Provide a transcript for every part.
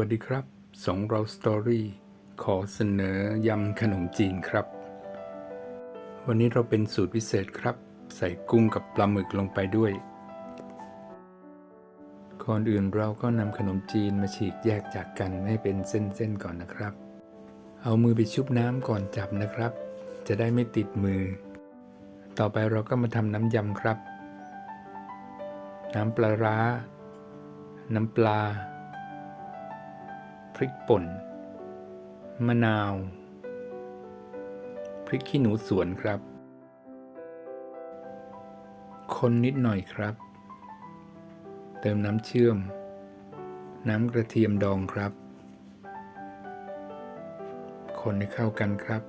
วัสดีครับสองเราสตอรี่ขอเสนอยำขนมจีนครับ วันนี้เราเป็นสูตรพิเศษครับ ใส่กุ้งกับปลาหมึกลงไปด้วย ก่อนอื่นเราก็นำขนมจีนมาฉีกแยกจากกันให้เป็นเส้นๆก่อนนะครับ เอามือไปชุบน้ำก่อนจับนะครับ จะได้ไม่ติดมือ ต่อไปเราก็มาทำน้ำยำครับ น้ำปลาร้า น้ำปลา ริกป่น มะนาว พริกขี้หนูสวนครับ คนนิดหน่อยครับ เติมน้ำเชื่อม น้ำกระเทียมดองครับ คนให้เข้ากันครับ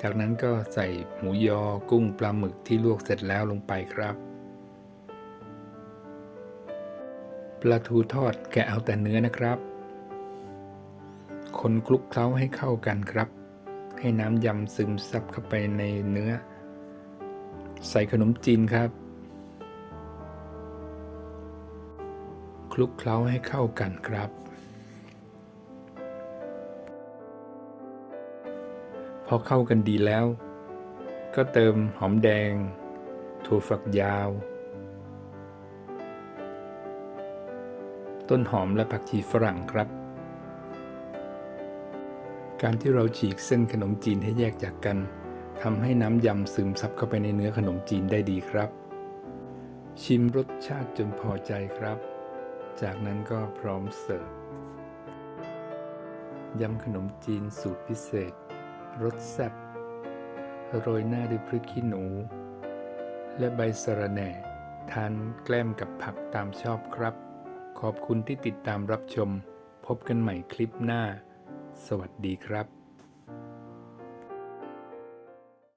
จากนั้นก็ใส่หมูยอกุ้งปลาหมึกที่ลวกเสร็จแล้วลงไปครับ ลาทูทอดแกะเอาแต่เนื้อนะครับ คนคลุกเคล้าให้เข้ากันครับ ให้น้ำยำซึมซับเข้าไปในเนื้อ ใส่ขนมจีนครับ คลุกเคล้าให้เข้ากันครับ พอเข้ากันดีแล้ว ก็เติมหอมแดง ถั่วฝักยาว ต้นหอมและผักชีฝรั่งครับ การที่เราฉีกเส้นขนมจีนให้แยกจากกันทำให้น้ำยำซึมซับเข้าไปในเนื้อขนมจีนได้ดีครับ ชิมรสชาติจนพอใจครับ จากนั้นก็พร้อมเสิร์ฟยำขนมจีนสูตรพิเศษ รสแซ่บโรยหน้าด้วยพริกขี้หนู และใบสะระแหน่ ทานแกล้มกับผักตามชอบครับ ขอบคุณที่ติดตามรับชม พบกันใหม่คลิปหน้า สวัสดีครับ